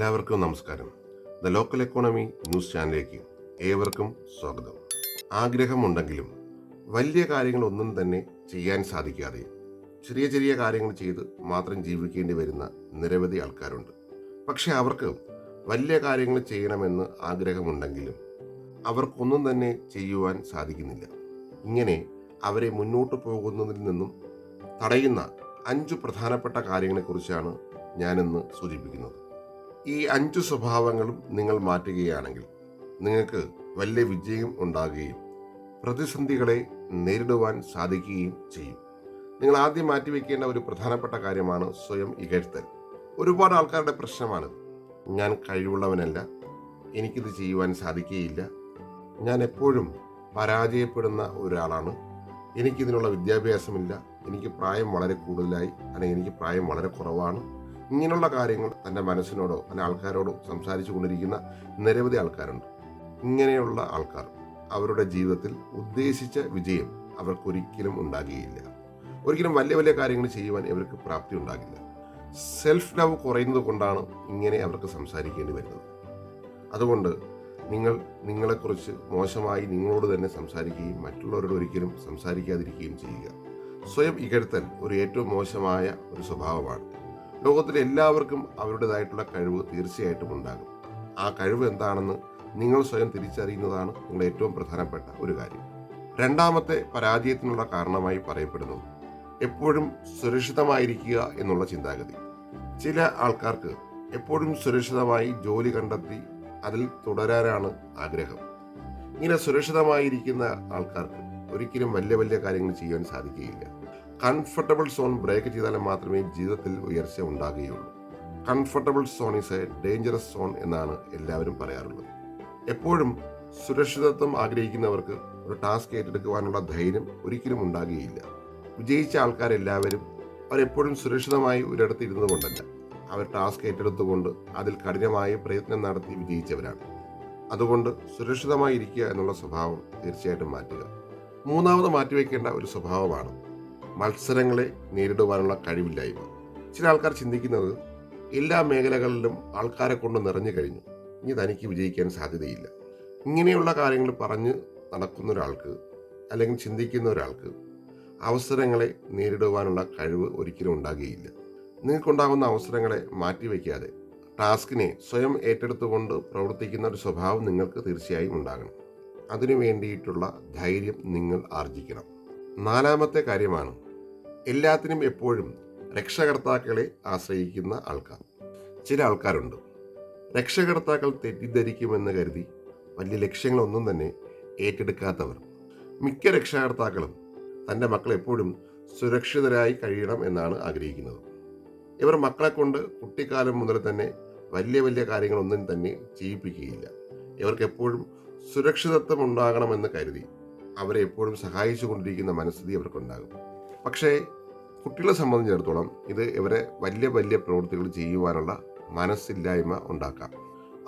എല്ലാവർക്കും നമസ്കാരം. The local economy news ചാനലിലേക്ക് ഏവർക്കും സ്വാഗതം. ആഗ്രഹമുണ്ടെങ്കിലും വലിയ കാര്യങ്ങളൊന്നും തന്നെ ചെയ്യാൻ സാധിക്കാതെ ചെറിയ ചെറിയ കാര്യങ്ങൾ ചെയ്ത് മാത്രം ജീവിക്കേണ്ടി വരുന്ന നിരവധി ആൾക്കാരുണ്ട്. പക്ഷെ അവർക്ക് വലിയ കാര്യങ്ങൾ ചെയ്യണമെന്ന് ആഗ്രഹമുണ്ടെങ്കിലും അവർക്കൊന്നും തന്നെ ചെയ്യുവാൻ സാധിക്കുന്നില്ല. ഇങ്ങനെ അവരെ മുന്നോട്ട് പോകുന്നതിൽ നിന്നും തടയുന്ന അഞ്ചു പ്രധാനപ്പെട്ട കാര്യങ്ങളെക്കുറിച്ചാണ് ഞാനിന്ന് സൂചിപ്പിക്കുന്നത്. ഈ അഞ്ചു സ്വഭാവങ്ങളും നിങ്ങൾ മാറ്റുകയാണെങ്കിൽ നിങ്ങൾക്ക് വലിയ വിജയം ഉണ്ടാകുകയും പ്രതിസന്ധികളെ നേരിടുവാൻ സാധിക്കുകയും ചെയ്യും. നിങ്ങൾ ആദ്യം മാറ്റിവെക്കേണ്ട ഒരു പ്രധാനപ്പെട്ട കാര്യമാണ് സ്വയം ഇകഴ്ത്തൽ. ഒരുപാട് ആൾക്കാരുടെ പ്രശ്നമാണ് ഞാൻ കഴിവുള്ളവനല്ല. എനിക്കിത് ചെയ്യുവാൻ സാധിക്കുകയില്ല. ഞാൻ എപ്പോഴും പരാജയപ്പെടുന്ന ഒരാളാണ്. എനിക്കിതിനുള്ള വിദ്യാഭ്യാസമില്ല. എനിക്ക് പ്രായം വളരെ കൂടുതലായി അല്ലെങ്കിൽ എനിക്ക് പ്രായം വളരെ കുറവാണ്. ഇങ്ങനെയുള്ള കാര്യങ്ങൾ തന്റെ മനസ്സിനോടോ അല്ലെ ആൾക്കാരോടോ സംസാരിച്ചു കൊണ്ടിരിക്കുന്ന നിരവധി ആൾക്കാരുണ്ട്. ഇങ്ങനെയുള്ള ആൾക്കാർ അവരുടെ ജീവിതത്തിൽ ഉദ്ദേശിച്ച വിജയം അവർക്കൊരിക്കലും ഉണ്ടാകുകയില്ല. ഒരിക്കലും വലിയ വലിയ കാര്യങ്ങൾ ചെയ്യുവാൻ ഇവർക്ക് പ്രാപ്തി ഉണ്ടാകില്ല. സെൽഫ് ലവ് കുറയുന്നത് കൊണ്ടാണ് ഇങ്ങനെ അവർക്ക് സംസാരിക്കേണ്ടി വരുന്നത്. അതുകൊണ്ട് നിങ്ങൾ നിങ്ങളെക്കുറിച്ച് മോശമായി നിങ്ങളോട് തന്നെ സംസാരിക്കുകയും മറ്റുള്ളവരോട് ഒരിക്കലും സംസാരിക്കാതിരിക്കുകയും ചെയ്യുക. സ്വയം ഇകഴ്ത്തൽ ഒരു ഏറ്റവും മോശമായ ഒരു സ്വഭാവമാണ്. ലോകത്തിലെ എല്ലാവർക്കും അവരുടേതായിട്ടുള്ള കഴിവ് തീർച്ചയായിട്ടും ഉണ്ടാകും. ആ കഴിവ് എന്താണെന്ന് നിങ്ങൾ സ്വയം തിരിച്ചറിയുന്നതാണ് നിങ്ങളുടെ ഏറ്റവും പ്രധാനപ്പെട്ട ഒരു കാര്യം. രണ്ടാമത്തെ പരാജയത്തിനുള്ള കാരണമായി പറയപ്പെടുന്നത് എപ്പോഴും സുരക്ഷിതമായിരിക്കുക എന്നുള്ള ചിന്താഗതി. ചില ആൾക്കാർക്ക് എപ്പോഴും സുരക്ഷിതമായി ജോലി കണ്ടെത്തി അതിൽ തുടരാനാണ് ആഗ്രഹം. ഇങ്ങനെ സുരക്ഷിതമായിരിക്കുന്ന ആൾക്കാർക്ക് ഒരിക്കലും വലിയ വലിയ കാര്യങ്ങൾ ചെയ്യാൻ സാധിക്കുകയില്ല. കംഫർട്ടബിൾ സോൺ ബ്രേക്ക് ചെയ്താൽ മാത്രമേ ജീവിതത്തിൽ ഉയർച്ച ഉണ്ടാകുകയുള്ളൂ. Comfortable zone is a dangerous zone എന്നാണ് എല്ലാവരും പറയാറുള്ളത്. എപ്പോഴും സുരക്ഷിതത്വം ആഗ്രഹിക്കുന്നവർക്ക് ഒരു ടാസ്ക് ഏറ്റെടുക്കുവാനുള്ള ധൈര്യം ഒരിക്കലും ഉണ്ടാകുകയില്ല. വിജയിച്ച ആൾക്കാരെല്ലാവരും അവരെപ്പോഴും സുരക്ഷിതമായി ഒരിടത്ത് ഇരുന്നത് കൊണ്ടല്ല അവർ ടാസ്ക് ഏറ്റെടുത്തുകൊണ്ട് അതിൽ കഠിനമായ പ്രയത്നം നടത്തി വിജയിച്ചവരാണ്. അതുകൊണ്ട് സുരക്ഷിതമായി ഇരിക്കുക എന്നുള്ള സ്വഭാവം തീർച്ചയായിട്ടും മാറ്റുക. മൂന്നാമത് മാറ്റിവെക്കേണ്ട ഒരു സ്വഭാവമാണ് മത്സരങ്ങളെ നേരിടുവാനുള്ള കഴിവില്ലായ്മ. ചില ആൾക്കാർ ചിന്തിക്കുന്നത് എല്ലാ മേഖലകളിലും ആൾക്കാരെ കൊണ്ട് നിറഞ്ഞു കഴിഞ്ഞു. ഇനി തനിക്ക് വിജയിക്കാൻ സാധ്യതയില്ല. ഇങ്ങനെയുള്ള കാര്യങ്ങൾ പറഞ്ഞ് നടക്കുന്ന ഒരാൾക്ക് അല്ലെങ്കിൽ ചിന്തിക്കുന്ന ഒരാൾക്ക് അവസരങ്ങളെ നേരിടുവാനുള്ള കഴിവ് ഒരിക്കലും ഉണ്ടാകുകയില്ല. നിങ്ങൾക്കുണ്ടാകുന്ന അവസരങ്ങളെ മാറ്റിവെക്കാതെ ടാസ്കിനെ സ്വയം ഏറ്റെടുത്തുകൊണ്ട് പ്രവർത്തിക്കുന്ന ഒരു സ്വഭാവം നിങ്ങൾക്ക് തീർച്ചയായും ഉണ്ടാകണം. അതിനു വേണ്ടിയിട്ടുള്ള ധൈര്യം നിങ്ങൾ ആർജിക്കണം. നാലാമത്തെ കാര്യമാണ് എല്ലാത്തിനും എപ്പോഴും രക്ഷകർത്താക്കളെ ആശ്രയിക്കുന്ന ആൾക്കാർ. ചില ആൾക്കാരുണ്ട്. രക്ഷകർത്താക്കൾ തെറ്റിദ്ധരിക്കുമെന്ന് കരുതി വലിയ ലക്ഷ്യങ്ങളൊന്നും തന്നെ ഏറ്റെടുക്കാത്തവർ. മിക്ക രക്ഷകർത്താക്കളും തന്റെ മക്കൾ എപ്പോഴും സുരക്ഷിതരായി കഴിയണം എന്നാണ് ആഗ്രഹിക്കുന്നത്. ഇവർ മക്കളെ കൊണ്ട് കുട്ടിക്കാലം മുതൽ തന്നെ വലിയ വലിയ കാര്യങ്ങളൊന്നും തന്നെ ചെയ്യിപ്പിക്കുകയില്ല. ഇവർക്ക് എപ്പോഴും സുരക്ഷിതത്വം ഉണ്ടാകണമെന്ന് കരുതി അവരെ എപ്പോഴും സഹായിച്ചു കൊണ്ടിരിക്കുന്ന മനസ്ഥിതി അവർക്കുണ്ടാകും. പക്ഷേ കുട്ടികളെ സംബന്ധിച്ചിടത്തോളം ഇത് ഇവരെ വലിയ വലിയ പ്രവൃത്തികൾ ചെയ്യുവാനുള്ള മനസ്സില്ലായ്മ ഉണ്ടാക്കാം.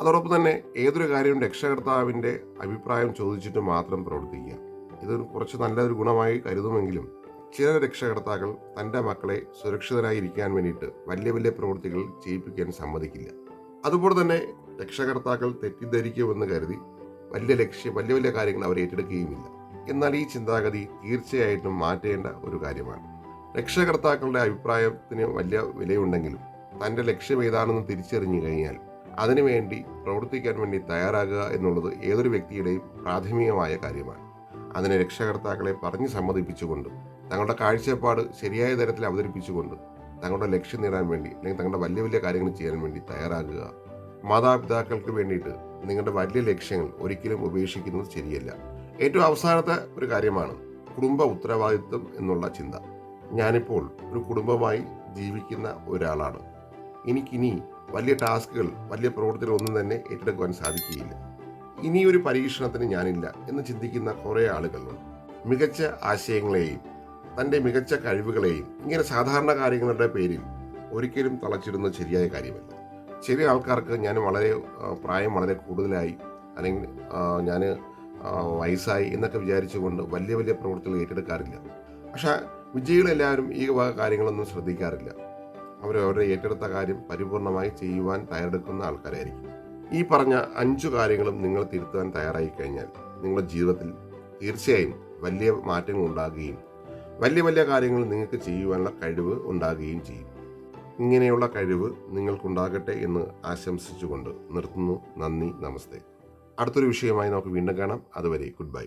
അതോടൊപ്പം തന്നെ ഏതൊരു കാര്യവും രക്ഷകർത്താവിന്റെ അഭിപ്രായം ചോദിച്ചിട്ട് മാത്രം പ്രവർത്തിക്കുക. ഇത് കുറച്ച് നല്ലൊരു ഗുണമായി കരുതുമെങ്കിലും ചില രക്ഷകർത്താക്കൾ തന്റെ മക്കളെ സുരക്ഷിതരായിരിക്കാൻ വേണ്ടിയിട്ട് വലിയ വലിയ പ്രവൃത്തികൾ ചെയ്യിപ്പിക്കാൻ സമ്മതിക്കില്ല. അതുപോലെ തന്നെ രക്ഷകർത്താക്കൾ തെറ്റിദ്ധരിക്കുമെന്ന് കരുതി വലിയ ലക്ഷ്യം വലിയ വലിയ കാര്യങ്ങൾ അവർ ഏറ്റെടുക്കുകയുമില്ല. എന്നാൽ ഈ ചിന്താഗതി തീർച്ചയായിട്ടും മാറ്റേണ്ട ഒരു കാര്യമാണ്. രക്ഷകർത്താക്കളുടെ അഭിപ്രായത്തിന് വലിയ വിലയുണ്ടെങ്കിലും തന്റെ ലക്ഷ്യം ഏതാണെന്ന് തിരിച്ചറിഞ്ഞു കഴിഞ്ഞാൽ അതിനുവേണ്ടി പ്രവർത്തിക്കാൻ വേണ്ടി തയ്യാറാകുക എന്നുള്ളത് ഏതൊരു വ്യക്തിയുടെയും പ്രാഥമികമായ കാര്യമാണ്. അതിനെ രക്ഷകർത്താക്കളെ പറഞ്ഞ് സമ്മതിപ്പിച്ചുകൊണ്ട് തങ്ങളുടെ കാഴ്ചപ്പാട് ശരിയായ തരത്തിൽ അവതരിപ്പിച്ചുകൊണ്ട് തങ്ങളുടെ ലക്ഷ്യം നേടാൻ വേണ്ടി അല്ലെങ്കിൽ തങ്ങളുടെ വലിയ വലിയ കാര്യങ്ങൾ ചെയ്യാൻ വേണ്ടി തയ്യാറാകുക. മാതാപിതാക്കൾക്ക് വേണ്ടിയിട്ട് നിങ്ങളുടെ വലിയ ലക്ഷ്യങ്ങൾ ഒരിക്കലും ഉപേക്ഷിക്കുന്നത് ശരിയല്ല. ഏറ്റവും അവസാനത്തെ ഒരു കാര്യമാണ് കുടുംബ ഉത്തരവാദിത്വം എന്നുള്ള ചിന്ത. ഞാനിപ്പോൾ ഒരു കുടുംബമായി ജീവിക്കുന്ന ഒരാളാണ്. എനിക്കിനി വലിയ ടാസ്കുകൾ വലിയ പ്രവർത്തനമൊന്നും തന്നെ ഏറ്റെടുക്കുവാൻ സാധിക്കുകയില്ല. ഒരു പരീക്ഷണത്തിന് ഞാനില്ല എന്ന് ചിന്തിക്കുന്ന കുറേ ആളുകളുണ്ട്. മികച്ച ആശയങ്ങളെയും തന്റെ മികച്ച കഴിവുകളെയും ഇങ്ങനെ സാധാരണ കാര്യങ്ങളുടെ പേരിൽ ഒരിക്കലും തളച്ചിരുന്ന ശരിയായ കാര്യമല്ല. ചെറിയ ആൾക്കാർക്ക് ഞാൻ വളരെ പ്രായം വളരെ കൂടുതലായി അല്ലെങ്കിൽ ഞാൻ വയസ്സായി എന്നൊക്കെ വിചാരിച്ചുകൊണ്ട് വലിയ വലിയ പ്രവൃത്തികൾ ഏറ്റെടുക്കാറില്ല. പക്ഷേ വിജയികളെല്ലാവരും ഈ വക കാര്യങ്ങളൊന്നും ശ്രദ്ധിക്കാറില്ല. അവർ അവരുടെ ഏറ്റെടുത്ത കാര്യം പരിപൂർണമായി ചെയ്യുവാൻ തയ്യാറെടുക്കുന്ന ആൾക്കാരായിരിക്കും. ഈ പറഞ്ഞ അഞ്ചു കാര്യങ്ങളും നിങ്ങൾ തിരുത്തുവാൻ തയ്യാറായി കഴിഞ്ഞാൽ നിങ്ങളുടെ ജീവിതത്തിൽ തീർച്ചയായും വലിയ മാറ്റങ്ങൾ ഉണ്ടാകുകയും വലിയ വലിയ കാര്യങ്ങൾ നിങ്ങൾക്ക് ചെയ്യുവാനുള്ള കഴിവ് ഉണ്ടാകുകയും ചെയ്യും. ഇങ്ങനെയുള്ള കഴിവ് നിങ്ങൾക്കുണ്ടാകട്ടെ എന്ന് ആശംസിച്ചുകൊണ്ട് നിർത്തുന്നു. നന്ദി നമസ്തേ. അടുത്തൊരു വിഷയമായി നമുക്ക് വീണ്ടും കാണാം. അതുവരെ ഗുഡ് ബൈ.